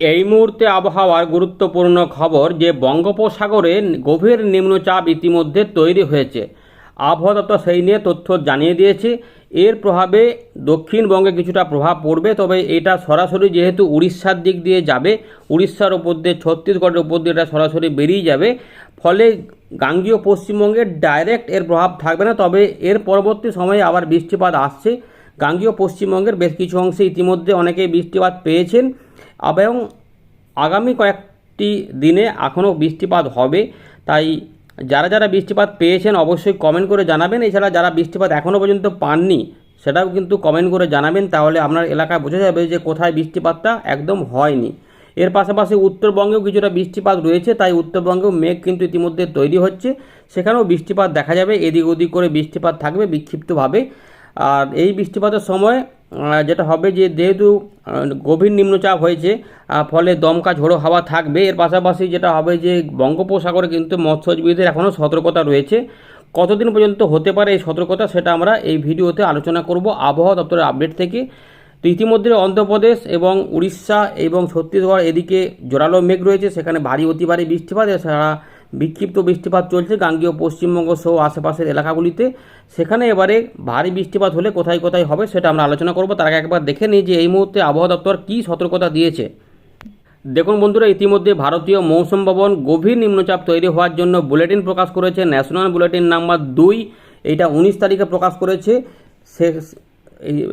এই মুহূর্তে আবহাওয়ার গুরুত্বপূর্ণ খবর যে বঙ্গোপসাগরে গভীর নিম্নচাপ ইতিমধ্যে তৈরি হয়েছে। আবহাওয়া দপ্তর সেই নিয়ে তথ্য জানিয়ে দিয়েছে। এর প্রভাবে দক্ষিণবঙ্গে কিছুটা প্রভাব পড়বে, তবে এটা সরাসরি যেহেতু উড়িষ্যার দিক দিয়ে যাবে, উড়িষ্যার ওপর দিয়ে, ছত্তিশগড়ের উপর দিয়ে এটা সরাসরি বেরিয়ে যাবে। ফলে গাঙ্গীয় পশ্চিমবঙ্গে ডাইরেক্ট এর প্রভাব থাকবে না, তবে এর পরবর্তী সময়ে আবার বৃষ্টিপাত আসছে। গাঙ্গীয় পশ্চিমবঙ্গের বেশ কিছু অংশে ইতিমধ্যে অনেকেই বৃষ্টিপাত পেয়েছেন, এবং আগামী কয়েকটি দিনে এখনও বৃষ্টিপাত হবে। তাই যারা যারা বৃষ্টিপাত পেয়েছেন অবশ্যই কমেন্ট করে জানাবেন। এছাড়া যারা বৃষ্টিপাত এখনও পর্যন্ত পাননি, সেটাও কিন্তু কমেন্ট করে জানাবেন। তাহলে আপনার এলাকায় বোঝা যাবে যে কোথায় বৃষ্টিপাতটা একদম হয়নি। এর পাশাপাশি উত্তরবঙ্গেও কিছুটা বৃষ্টিপাত রয়েছে, তাই উত্তরবঙ্গেও মেঘ কিন্তু ইতিমধ্যে তৈরি হচ্ছে। সেখানেও বৃষ্টিপাত দেখা যাবে, এদিক ওদিক করে বৃষ্টিপাত থাকবে বিক্ষিপ্তভাবে। আর এই বৃষ্টিপাতের সময় যেটা হবে যে যেহেতু গভীর নিম্নচাপ হয়েছে ফলে দমকা ঝোড়ো হাওয়া থাকবে। এর পাশাপাশি যেটা হবে যে বঙ্গোপসাগরে কিন্তু মৎস্যজীবীদের এখনও সতর্কতা রয়েছে। কতদিন পর্যন্ত হতে পারে এই সতর্কতা সেটা আমরা এই ভিডিওতে আলোচনা করব আবহাওয়া দপ্তরের আপডেট থেকে। তো ইতিমধ্যে অন্ধ্রপ্রদেশ এবং উড়িষ্যা এবং ছত্তিশগড় এদিকে জোরালো মেঘ রয়েছে, সেখানে ভারী অতি ভারী বৃষ্টিপাত, এছাড়া বিক্ষিপ্ত বৃষ্টিপাত চলছে গাঙ্গীয় পশ্চিমবঙ্গ সহ আশেপাশের এলাকাগুলিতে। সেখানে এবারে ভারী বৃষ্টিপাত হলে কোথায় কোথায় হবে সেটা আমরা আলোচনা করব। তার আগে একবার দেখে নিই যে এই মুহূর্তে আবহাওয়া দপ্তর কী সতর্কতা দিয়েছে। দেখুন বন্ধুরা, ইতিমধ্যে ভারতীয় মৌসুম ভবন গভীর নিম্নচাপ তৈরি হওয়ার জন্য বুলেটিন প্রকাশ করেছে ন্যাশনাল বুলেটিন নাম্বার দুই। এইটা উনিশ তারিখে প্রকাশ করেছে। সে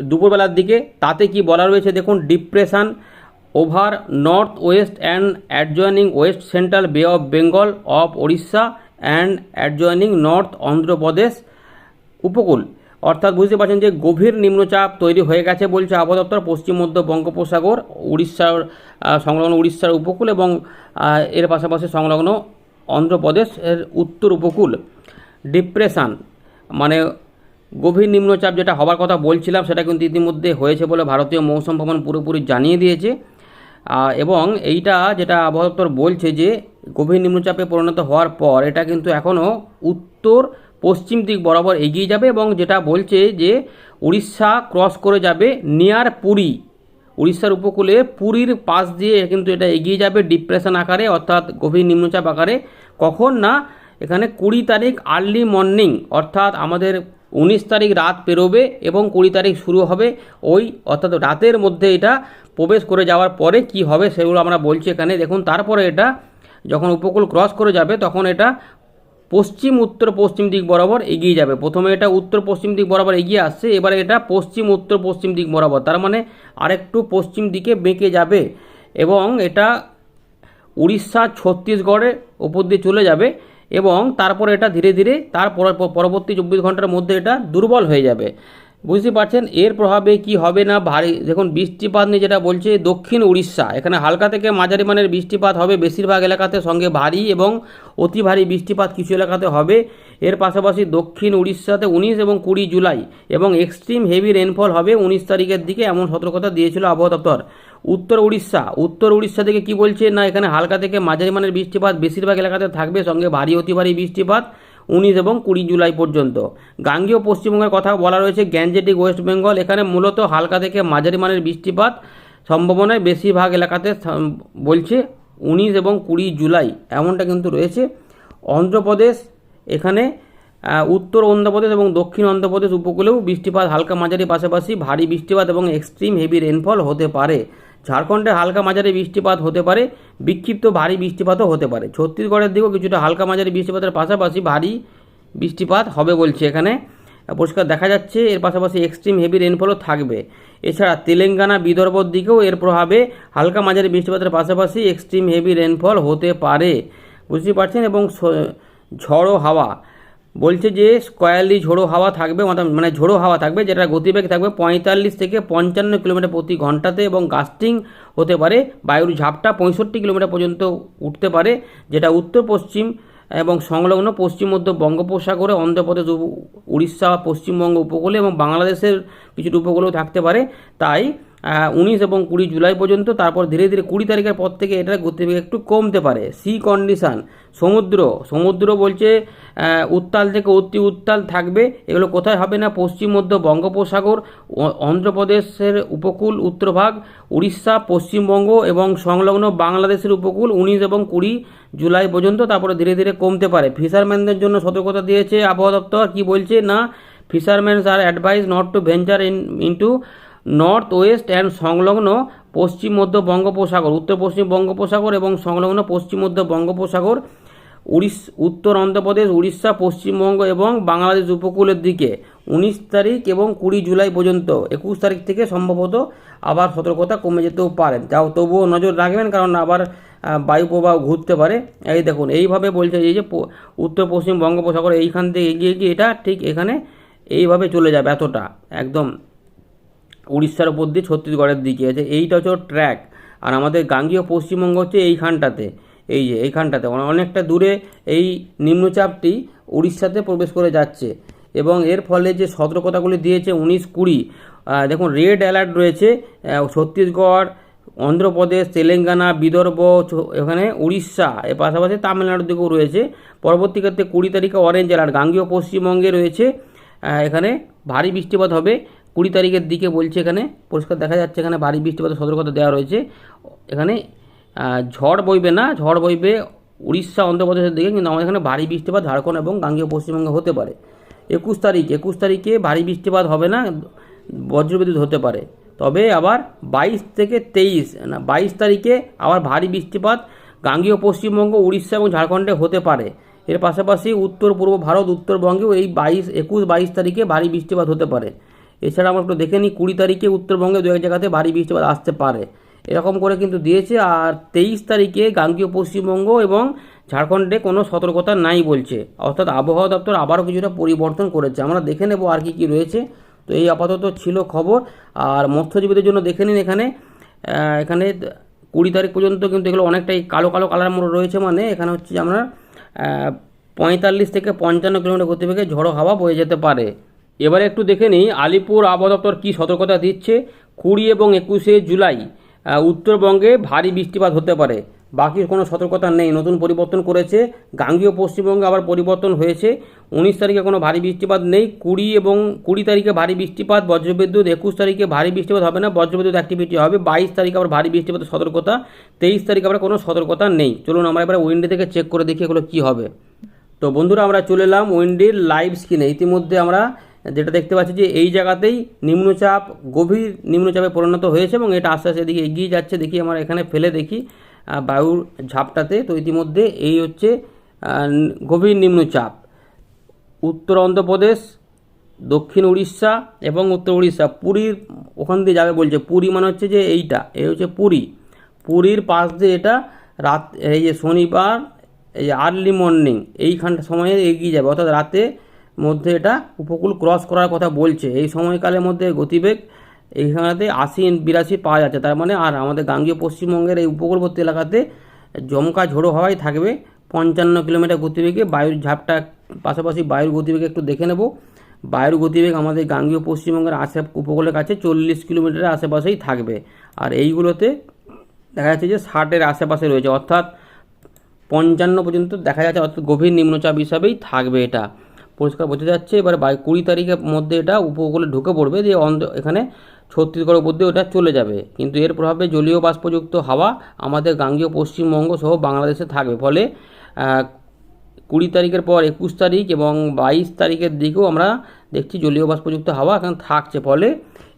দুপুরবেলার দিকে তাতে কি বলা রয়েছে দেখুন, depression over north west and adjoining west central bay of Bengal off Odisha and adjoining north Andhra Pradesh উপকূল। অর্থাৎ বুঝতে পারছেন যে গভীর নিম্নচাপ তৈরি হয়ে গেছে বলছে আবহাওয়া দপ্তর, পশ্চিম মধ্য বঙ্গোপসাগর উড়িষ্যার সংলগ্ন উড়িষ্যার উপকূল এবং এর পাশাপাশি সংলগ্ন অন্ধ্রপ্রদেশের উত্তর উপকূল। ডিপ্রেশন মানে গভীর নিম্নচাপ যেটা হবার কথা বলছিলাম সেটা কিন্তু ইতিমধ্যে হয়েছে বলে ভারতীয় মৌসুম ভবন পুরোপুরি জানিয়ে দিয়েছে। এবং এইটা যেটা আবহাওয়া দপ্তর বলছে যে গভীর নিম্নচাপে পরিণত হওয়ার পর এটা কিন্তু এখনও উত্তর পশ্চিম দিক বরাবর এগিয়ে যাবে এবং যেটা বলছে যে উড়িষ্যা ক্রস করে যাবে নিয়ার পুরী। উড়িষ্যার উপকূলে পুরীর পাশ দিয়ে কিন্তু এটা এগিয়ে যাবে ডিপ্রেশন আকারে, অর্থাৎ গভীর নিম্নচাপ আকারে। কখন না? এখানে কুড়ি তারিখ আর্লি মর্নিং অর্থাৎ আমাদের উনিশ তারিখ রাত পেরোবে এবং কুড়ি তারিখ শুরু হবে। ওই অর্থাৎ রাতের মধ্যে এটা প্রবেশ করে যাওয়ার পরে কি হবে সেগুলো আমরা বলছি এখানে। দেখুন, তারপরে এটা যখন উপকূল ক্রস করে যাবে, তখন এটা পশ্চিম, উত্তর, পশ্চিম দিক বরাবর এগিয়ে যাবে। প্রথমে এটা উত্তর, পশ্চিম দিক বরাবর এগিয়ে আসছে, এবারে এটা পশ্চিম, উত্তর, পশ্চিম দিক বরাবর। তার মানে আরেকটু পশ্চিম দিকে বেঁকে যাবে এবং এটা উড়িষ্যা ছত্তিশগড়ের ওপর দিয়ে চলে যাবে। এবং তারপর এটা ধীরে ধীরে তার পর- পরবর্তী চব্বিশ ঘণ্টার মধ্যে এটা দুর্বল হয়ে যাবে। বুঝতে পারছেন? এর প্রভাবে কি হবে না? ভারী, দেখুন, বৃষ্টিপাত নিয়ে যেটা বলছে দক্ষিণ উড়িষ্যা, এখানে হালকা থেকে মাঝারি মানের বৃষ্টিপাত হবে। বেশিরভাগ এলাকাতে সঙ্গে ভারী এবং অতি ভারী বৃষ্টিপাত কিছু এলাকাতে হবে। এর পাশাপাশি দক্ষিণ উড়িষ্যাতে উনিশ এবং কুড়ি জুলাই এবং এক্সট্রিম হেভি রেনফল হবে। উনিশ তারিখের দিকে এমন সতর্কতা দিয়েছিল আবহাওয়া দপ্তর। উত্তর উড়িষ্যা। উত্তর উড়িষ্যা থেকে কি বলছে? না, এখানে হালকা থেকে মাঝারি মানের বৃষ্টিপাত, বেশিরভাগ এলাকাতে থাকবে, সঙ্গে ভারী, অতি ভারী বৃষ্টিপাত উনিশ এবং কুড়ি জুলাই পর্যন্ত। গাঙ্গীয় পশ্চিমবঙ্গের কথা বলা রয়েছে গ্যাঞ্জেটিক ওয়েস্ট বেঙ্গল। এখানে মূলত হালকা থেকে মাঝারি মানের বৃষ্টিপাত সম্ভাবনায় বেশিরভাগ এলাকাতে বলছে উনিশ এবং কুড়ি জুলাই, এমনটা কিন্তু রয়েছে। অন্ধ্রপ্রদেশ, এখানে উত্তর অন্ধ্রপ্রদেশ এবং দক্ষিণ অন্ধ্রপ্রদেশ উপকূলেও বৃষ্টিপাত হালকা মাঝারি পাশাপাশি ভারী বৃষ্টিপাত এবং এক্সট্রিম হেভি রেনফল হতে পারে। ঝাড়খণ্ডে হালকা মাঝারি বৃষ্টিপাত হতে পারে, বিক্ষিপ্ত ভারী বৃষ্টিপাতও হতে পারে। ছত্তিশগড়ের দিকেও কিছুটা হালকা মাঝারি বৃষ্টিপাতের পাশাপাশি ভারী বৃষ্টিপাত হবে বলছে এখানে। পরিষ্কার দেখা যাচ্ছে, এর পাশাপাশি এক্সট্রিম হেভি রেনফলও থাকবে। এছাড়া তেলেঙ্গানা, বিদর্ভর দিকেও এর প্রভাবে হালকা মাঝারি বৃষ্টিপাতের পাশাপাশি এক্সট্রিম হেভি রেনফল হতে পারে। বুঝতে পারছেন? এবং ঝড়ো হাওয়া বলছে যে স্কয়ারলি ঝোড়ো হাওয়া থাকবে মানে ঝোড়ো হাওয়া থাকবে, যেটা গতিবেগ থাকবে পঁয়তাল্লিশ থেকে পঞ্চান্ন কিলোমিটার প্রতি ঘন্টাতে এবং গাস্টিং হতে পারে। বায়ুর ঝাপটা পঁয়ষট্টি কিলোমিটার পর্যন্ত উঠতে পারে, যেটা উত্তর পশ্চিম এবং সংলগ্ন পশ্চিম মধ্য বঙ্গোপসাগরে, অন্ধ্রপ্রদেশ, উড়িষ্যা, পশ্চিমবঙ্গ উপকূলে এবং বাংলাদেশের কিছুটা উপকূলেও থাকতে পারে। তাই উনিশ এবং কুড়ি জুলাই পর্যন্ত, তারপর ধীরে ধীরে কুড়ি তারিখের পর থেকে এটার গতিবেগ একটু কমতে পারে। সি কন্ডিশন সমুদ্র সমুদ্র বলছে উত্তাল থেকে অতি উত্তাল থাকবে, এগুলো কোথায় হবে না? পশ্চিম, মধ্য বঙ্গোপসাগর অন্ধ্রপ্রদেশের উপকূল উত্তরভাগ উড়িষ্যা, পশ্চিমবঙ্গ এবং সংলগ্ন বাংলাদেশের উপকূল উনিশ এবং কুড়ি জুলাই পর্যন্ত, তারপরে ধীরে ধীরে কমতে পারে। ফিশারম্যানদের জন্য সতর্কতা দিয়েছে আবহাওয়া দপ্তর, কি বলছে? না fishermen are advise not to venture in into north west and সংলগ্ন পশ্চিম মধ্য বঙ্গোপসাগর, উত্তর পশ্চিম বঙ্গোপসাগর এবং সংলগ্ন পশ্চিম মধ্য বঙ্গোপসাগর উড়িষ উত্তর অন্ধ্রপ্রদেশ, উড়িষ্যা, পশ্চিমবঙ্গ এবং বাংলাদেশ উপকূলের দিকে। উনিশ তারিখ এবং কুড়ি জুলাই পর্যন্ত, একুশ তারিখ থেকে সম্ভবত আবার সতর্কতা কমে যেতেও পারে। যাও, তবুও নজর রাখবেন, কারণ আবার বায়ু প্রবাহ ঘুরতে পারে। এই দেখুন, এইভাবে বলছে এই যে উত্তর পশ্চিম বঙ্গোপসাগর, এইখান থেকে এগিয়ে গিয়ে এটা ঠিক এখানে এইভাবে চলে যাবে এতটা, একদম। উড়িষ্যার উপর দিয়ে ছত্তিশগড়ের দিকে আছে। এইটা হচ্ছে ট্র্যাক আর আমাদের গাঙ্গীয় পশ্চিমবঙ্গ হচ্ছে এইখানটাতে। এই যে, এইখানটাতে। অনেকটা দূরে এই নিম্নচাপটি উড়িষ্যাতে প্রবেশ করে যাচ্ছে। এবং এর ফলে যে সতর্কতাগুলি দিয়েছে উনিশ কুড়ি দেখুন রেড অ্যালার্ট রয়েছে। ছত্তিশগড়, অন্ধ্রপ্রদেশ, তেলেঙ্গানা, বিদর্ভ এখানে উড়িষ্যা, এর পাশাপাশি তামিলনাড়ুর দিকেও রয়েছে। পরবর্তী ক্ষেত্রে কুড়ি তারিখে অরেঞ্জ অ্যালার্ট গাঙ্গীয় পশ্চিমবঙ্গে রয়েছে। এখানে ভারী বৃষ্টিপাত হবে। কুড়ি তারিখের দিকে বলছে এখানে, পরিষ্কার দেখা যাচ্ছে এখানে ভারী বৃষ্টিপাতের সতর্কতা দেওয়া রয়েছে। এখানে ঝড় বইবে না, ঝড় বইবে উড়িষ্যা, অন্ধ্রপ্রদেশের দিকে, কিন্তু আমাদের এখানে ভারী বৃষ্টিপাত ঝাড়খণ্ড এবং গাঙ্গীয় পশ্চিমবঙ্গে হতে পারে। একুশ তারিখ, একুশ তারিখে ভারী বৃষ্টিপাত হবে না, বজ্রবিদ্যুৎ হতে পারে। তবে আবার বাইশ থেকে তেইশ, না, বাইশ তারিখে আবার ভারী বৃষ্টিপাত গাঙ্গীয় পশ্চিমবঙ্গ, উড়িষ্যা এবং ঝাড়খণ্ডে হতে পারে। এর পাশাপাশি উত্তর পূর্ব ভারত, উত্তরবঙ্গেও এই বাইশ, একুশ বাইশ তারিখে ভারী বৃষ্টিপাত হতে পারে। এছাড়া আমরা একটু দেখে নিই, কুড়ি তারিখে উত্তরবঙ্গে দু এক জায়গাতে ভারী বৃষ্টিপাত আসতে পারে। এরকম করে কিন্তু দিয়েছে, আর তেইশ তারিখে গাঙ্গীয় পশ্চিমবঙ্গ এবং ঝাড়খণ্ডে কোনো সতর্কতা নাই বলছে। অর্থাৎ আবহাওয়া দপ্তর আবারও কিছুটা পরিবর্তন করেছে। আমরা দেখে নেব আর কি কি রয়েছে। তো এই আপাতত ছিল খবর। আর মৎস্যজীবীদের জন্য দেখে নিন এখানে। এখানে কুড়ি তারিখ পর্যন্ত কিন্তু এগুলো অনেকটাই কালো কালো কালার মোড় রয়েছে মানে এখানে হচ্ছে আমরা পঁয়তাল্লিশ থেকে পঞ্চান্ন কিলোমিটার গতিবেগে ঝড়ো হাওয়া বয়ে যেতে পারে। এবারে একটু দেখে নিই, আলিপুর আবহাওয়া দপ্তর কী সতর্কতা দিচ্ছে? কুড়ি এবং একুশে জুলাই উত্তরবঙ্গে ভারী বৃষ্টিপাত হতে পারে। বাকি কোনো সতর্কতা নেই, নতুন পরিবর্তন করেছে। গাঙ্গীয় পশ্চিমবঙ্গে আবার পরিবর্তন হয়েছে। উনিশ তারিখে কোনো ভারী বৃষ্টিপাত নেই। কুড়ি এবং, কুড়ি তারিখে ভারী বৃষ্টিপাত, বজ্রবিদ্যুৎ, একুশ তারিখে ভারী বৃষ্টিপাত হবে না, বজ্রবিদ্যুৎ অ্যাক্টিভিটি হবে। বাইশ তারিখে আবার ভারী বৃষ্টিপাতের সতর্কতা। তেইশ তারিখে আবার কোনো সতর্কতা নেই। চলুন আমরা এবার উইন্ডে থেকে চেক করে দেখি এগুলো কী হবে। তো বন্ধুরা, আমরা চলে এলাম উইন্ডির লাইভ স্ক্রিনে ইতিমধ্যে আমরা যেটা দেখতে পাচ্ছি যে এই জায়গাতেই নিম্নচাপ, গভীর নিম্নচাপে পরিণত হয়েছে এবং এটা আস্তে আস্তে এদিকে এগিয়ে যাচ্ছে। দেখি আমরা এখানে ফেলে দেখি বায়ুর ঝাপটাতে। তো ইতিমধ্যে এই হচ্ছে গভীর নিম্নচাপ। উত্তর অন্ধ্রপ্রদেশ, দক্ষিণ উড়িষ্যা এবং উত্তর উড়িষ্যা। পুরীর ওখান দিয়ে যাবে বলছে। পুরী মানে হচ্ছে যে এইটা এই হচ্ছে পুরী। পুরীর পাশ দিয়ে এটা রাত, এই যে শনিবার, এই আর্লি মর্নিং, এইখানটা সময়ে এগিয়ে যাবে। অর্থাৎ রাতে মধ্যে এটা উপকূল ক্রস করার কথা বলছে। এই সময়কালের মধ্যে গতিবেগ এইখানেতে আশি, বিরাশি পাওয়া যাচ্ছে। তার মানে আর আমাদের গাঙ্গীয় পশ্চিমবঙ্গের এই উপকূলবর্তী এলাকাতে জমকা ঝোড়ো হওয়াই থাকবে। পঞ্চান্ন কিলোমিটার গতিবেগে বায়ুর ঝাপটা, পাশাপাশি বায়ুর গতিবেগ একটু দেখে নেব। বায়ুর গতিবেগ আমাদের গাঙ্গীয় পশ্চিমবঙ্গের আশে উপকূলের কাছে চল্লিশ কিলোমিটারের আশেপাশেই থাকবে। আর এইগুলোতে দেখা যাচ্ছে যে ষাটের আশেপাশে রয়েছে। অর্থাৎ পঞ্চান্ন পর্যন্ত দেখা যাচ্ছে, অর্থাৎ গভীর নিম্নচাপ হিসাবেই থাকবে এটা। পরিষ্কার বোঝা যাচ্ছে। এবার বাই কুড়ি তারিখের মধ্যে এটা উপকূলে ঢুকে পড়বে দিয়ে অন্ধ এখানে ছত্তিশগড়ের মধ্যে ওটা চলে যাবে। কিন্তু এর প্রভাবে জলীয় বাষ্পযুক্ত হাওয়া আমাদের গাঙ্গীয়, পশ্চিমবঙ্গ সহ বাংলাদেশে থাকবে। ফলে কুড়ি তারিখের পর একুশ তারিখ এবং বাইশ তারিখের দিকেও আমরা দেখছি জলীয় বাষ্পযুক্ত হাওয়া এখানে থাকছে। ফলে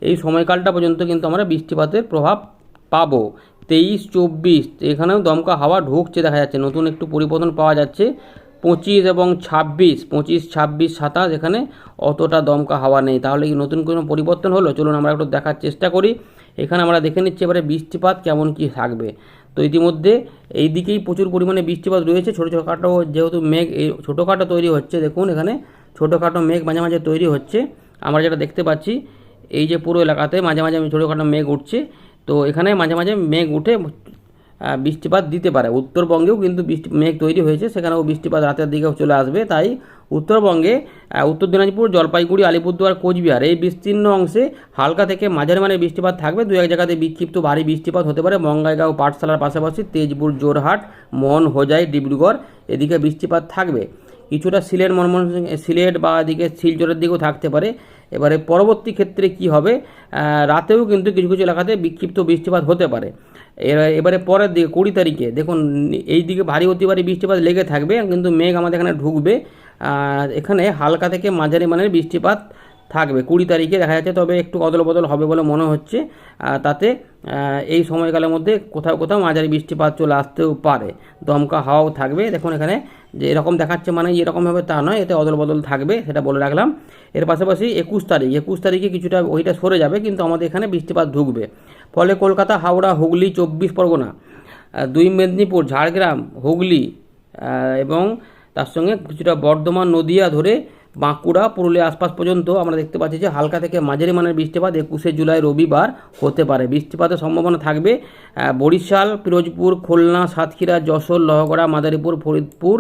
এই সময়কালটা পর্যন্ত কিন্তু আমরা বৃষ্টিপাতের প্রভাব পাবো। তেইশ, চব্বিশ, এখানেও দমকা হাওয়া ঢুকছে দেখা যাচ্ছে। নতুন একটু পরিবর্তন পাওয়া যাচ্ছে। পঁচিশ এবং ছাব্বিশ, পঁচিশ, ছাব্বিশ, সাতাশ এখানে অতটা দমকা হাওয়া নেই। তাহলে কি নতুন কোনো পরিবর্তন হলো? চলুন আমরা একটু দেখার চেষ্টা করি। এখানে আমরা দেখে নিচ্ছি এবারে বৃষ্টিপাত কেমন কি থাকবে। তো ইতিমধ্যে এই দিকেই প্রচুর পরিমাণে বৃষ্টিপাত রয়েছে। ছোটো ছোটোখাটো যেহেতু মেঘ, এই ছোটোখাটো তৈরি হচ্ছে। দেখুন, এখানে ছোটোখাটো মেঘ মাঝে মাঝে তৈরি হচ্ছে। আমরা যেটা দেখতে পাচ্ছি, এই যে পুরো এলাকাতে মাঝে মাঝে ছোটোখাটো মেঘ উঠছে। তো এখানে মাঝে মাঝে মেঘ উঠে বৃষ্টিপাত দিতে পারে। উত্তরবঙ্গেও কিন্তু বৃষ্টি মেঘ তৈরি হয়েছে। সেখানেও বৃষ্টিপাত রাতের দিকেও চলে আসবে। তাই উত্তরবঙ্গে উত্তর দিনাজপুর, জলপাইগুড়ি, আলিপুরদুয়ার, কোচবিহার এই বিস্তীর্ণ অংশে হালকা থেকে মাঝারি মানের বৃষ্টিপাত থাকবে। দু এক জায়গাতে বিক্ষিপ্ত ভারী বৃষ্টিপাত হতে পারে। বঙ্গাইগাঁও পাঠশালার পাশাপাশি তেজপুর, জোরহাট মন হোজাই ডিব্রুগড় এদিকে বৃষ্টিপাত থাকবে। কিছুটা সিলেট মনমোহন সিলেট বা এদিকে শিলচরের দিকেও থাকতে পারে। এবারে পরবর্তী ক্ষেত্রে কি হবে? রাতেও কিন্তু কিছু কিছু এলাকাতে বিক্ষিপ্ত বৃষ্টিপাত হতে পারে। এবারে পরের দিকে, কুড়ি তারিখে, দেখুন, এই দিকে ভারী অতি ভারী বৃষ্টিপাত লেগে থাকবে, কিন্তু মেঘ আমাদের এখানে ঢুকবে। এখানে হালকা থেকে মাঝারি মানের বৃষ্টিপাত থাকবে। কুড়ি তারিখে দেখা যাচ্ছে তবে একটু অদল বদল হবে বলে মনে হচ্ছে। তাতে এই সময়কালের মধ্যে কোথাও কোথাও মাঝারি বৃষ্টিপাত চলে আসতেও পারে। দমকা হাওয়াও থাকবে। দেখুন এখানে যে এরকম দেখাচ্ছে মানে এরকমভাবে তা নয়, এতে অদল বদল থাকবে সেটা বলে রাখলাম। এর পাশাপাশি একুশ তারিখ, একুশ তারিখে কিছুটা ওইটা সরে যাবে কিন্তু আমাদের এখানে বৃষ্টিপাত ঢুকবে। ফলে কলকাতা, হাওড়া, হুগলি, চব্বিশ পরগনা দুই মেদিনীপুর, ঝাড়গ্রাম, হুগলি এবং তার সঙ্গে কিছুটা বর্ধমান, নদিয়া ধরে বাঁকুড়া পুরুলিয়া আশপাশ পর্যন্ত আমরা দেখতে পাচ্ছি যে হালকা থেকে মাঝারি মানের বৃষ্টিপাত একুশে জুলাই রবিবার হতে পারে। বৃষ্টিপাতের সম্ভাবনা থাকবে বরিশাল, পিরোজপুর, খুলনা, সাতক্ষীরা, যশোর, লহগড়া, মাদারীপুর, ফরিদপুর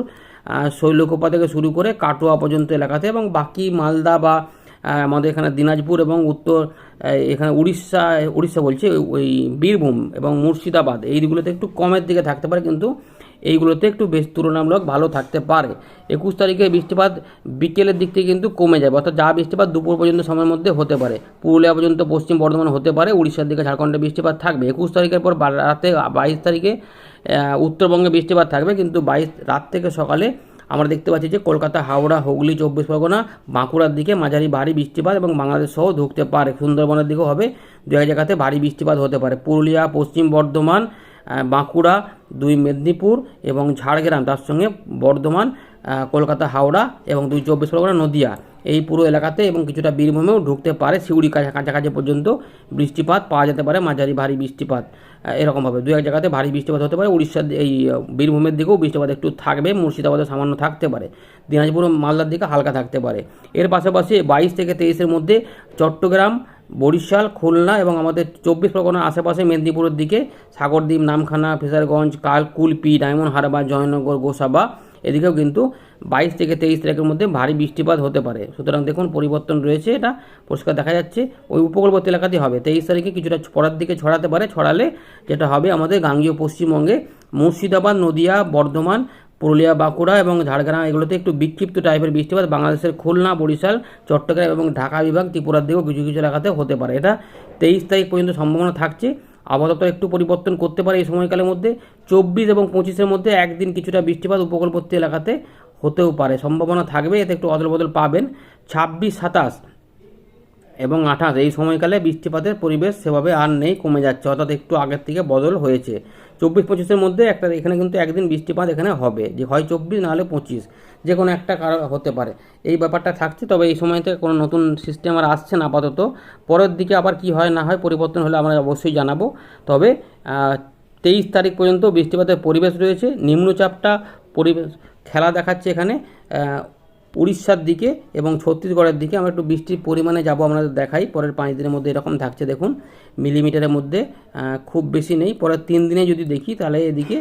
শৈলকোপা থেকে শুরু করে কাটোয়া পর্যন্ত এলাকাতে এবং বাকি মালদা বা আমাদের এখানে দিনাজপুর এবং উত্তর এখানে উড়িষ্যা উড়িষ্যা বলছে, ওই বীরভূম এবং মুর্শিদাবাদ এইগুলোতে একটু কমের দিকে থাকতে পারে কিন্তু এইগুলোতে একটু বেশ তুলনামূলক ভালো থাকতে পারে। একুশ তারিখে বৃষ্টিপাত বিকেলের দিক থেকে কিন্তু কমে যাবে, অর্থাৎ যা বৃষ্টিপাত দুপুর পর্যন্ত সময়ের মধ্যে হতে পারে। পুরুলিয়া পর্যন্ত পশ্চিম বর্ধমান হতে পারে, উড়িষ্যার দিকে ঝাড়খণ্ডে বৃষ্টিপাত থাকবে। একুশ তারিখের পর রাতে বাইশ তারিখে উত্তরবঙ্গে বৃষ্টিপাত থাকবে, কিন্তু বাইশ রাত থেকে সকালে আমরা দেখতে পাচ্ছি যে কলকাতা, হাওড়া, হুগলি, চব্বিশ পরগনা, বাঁকুড়ার দিকে মাঝারি ভারী বৃষ্টিপাত এবং বাংলাদেশ সহ ঢুকতে পারে। সুন্দরবনের দিকেও হবে। দু এক জায়গাতে ভারী বৃষ্টিপাত হতে পারে। পুরুলিয়া, পশ্চিম বর্ধমান বাঁকুড়া, দুই মেদিনীপুর এবং ঝাড়গ্রাম, তার সঙ্গে বর্ধমান কলকাতা, হাওড়া এবং দুই চব্বিশ পরগনা, নদিয়া। এই পুরো এলাকাতে এবং কিছুটা বীরভূমেও ঢুকতে পারে কাছা কাছাকাছি পর্যন্ত বৃষ্টিপাত, পাওয়া যেতে পারে মাঝারি ভারী বৃষ্টিপাত। এরকমভাবে দু এক জায়গাতে ভারী বৃষ্টিপাত হতে পারে। উড়িষ্যার এই বীরভূমের দিকেও বৃষ্টিপাত একটু থাকবে। মুর্শিদাবাদে সামান্য থাকতে পারে। দিনাজপুর মালদার দিকে হালকা থাকতে পারে। এর পাশাপাশি বাইশ থেকে তেইশের মধ্যে চট্টগ্রাম বরিশাল, খুলনা এবং আমাদের চব্বিশ পরগনার আশেপাশে মেদিনীপুরের দিকে, সাগরদ্বীপ, নামখানা, ফিসারগঞ্জ, কাল, কুলপি, ডায়মন্ড হারবার, জয়নগর, গোসাবা, এদিকেও কিন্তু বাইশ থেকে তেইশ তারিখের মধ্যে ভারী বৃষ্টিপাত হতে পারে। সুতরাং দেখুন, পরিবর্তন রয়েছে, এটা পরিষ্কার দেখা যাচ্ছে। ওই উপকূলবর্তী এলাকাতেই হবে। তেইশ তারিখে কিছুটা পরের দিকে ছড়াতে পারে, ছড়ালে যেটা হবে আমাদের গাঙ্গীয় পশ্চিমবঙ্গে মুর্শিদাবাদ, নদিয়া, বর্ধমান পুরুলিয়া, বাঁকুড়া এবং ঝাড়গ্রাম, এগুলোতে একটু বিক্ষিপ্ত টাইপের বৃষ্টিপাত। বাংলাদেশের খুলনা, বরিশাল, চট্টগ্রাম এবং ঢাকা বিভাগ, ত্রিপুরার দিকেও কিছু কিছু এলাকাতে হতে পারে। এটা তেইশ তারিখ পর্যন্ত সম্ভাবনা থাকছে। আপাতত একটু পরিবর্তন করতে পারে এই সময়কালের মধ্যে। চব্বিশ এবং পঁচিশের মধ্যে একদিন কিছুটা বৃষ্টিপাত উপকূলবর্তী এলাকাতে হতেও পারে। সম্ভাবনা থাকবে, এতে একটু অদল বদল পাবেন। ছাব্বিশ, সাতাশ এবং আঠাশ, এই সময়কালে বৃষ্টিপাতের পরিবেশ সেভাবে আর নেই, কমে যাচ্ছে। অর্থাৎ একটু আগের থেকে বদল হয়েছে। চব্বিশ পঁচিশের মধ্যে একটা, এখানে কিন্তু একদিন বৃষ্টিপাত এখানে হবে। যে হয় চব্বিশ নাহলে পঁচিশ। যে কোনো একটা কারণ হতে পারে। এই ব্যাপারটা থাকছে, তবে এই সময়তে কোনো নতুন সিস্টেম আর আসছে না আপাতত। পরের দিকে আবার কি হয়, না হয় পরিবর্তন হলে আমরা অবশ্যই জানাব। তবে তেইশ তারিখ পর্যন্ত বৃষ্টিপাতের পরিবেশ রয়েছে। নিম্নচাপটা পরিবেশ, খেলা দেখাচ্ছে এখানে। উড়িষ্যার দিকে এবং ছত্তিশগড়ের দিকে। আমরা একটু বৃষ্টির পরিমাণে যাব, আমরা দেখাই। পরের পাঁচ দিনের মধ্যে এরকম থাকছে, দেখুন। মিলিমিটারের মধ্যে খুব বেশি নেই। পরের তিন দিনে যদি দেখি, তাহলে এদিকে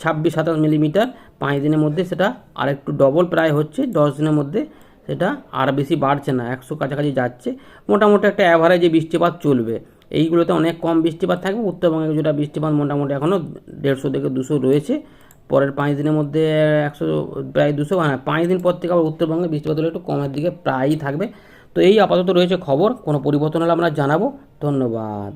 ছাব্বিশ সাতাশ মিলিমিটার। পাঁচ দিনের মধ্যে সেটা আর একটু ডবল প্রায় হচ্ছে। দশ দিনের মধ্যে সেটা আর বেশি বাড়ছে না, একশো কাছাকাছি যাচ্ছে। মোটামুটি একটা অ্যাভারেজে বৃষ্টিপাত চলবে। এইগুলোতে অনেক কম বৃষ্টিপাত থাকবে। উত্তরবঙ্গে কিছুটা বৃষ্টিপাত মোটামুটি এখনও দেড়শো থেকে দুশো রয়েছে। পরের পাঁচ দিনের মধ্যে একশো, প্রায় দুশো হ্যাঁ পাঁচ দিন পর থেকে আবার উত্তরবঙ্গে বৃষ্টিপাত একটু কমের দিকে প্রায়ই থাকবে। তো এই আপাতত রয়েছে খবর, কোনো পরিবর্তন হলে আমরা জানাব। ধন্যবাদ।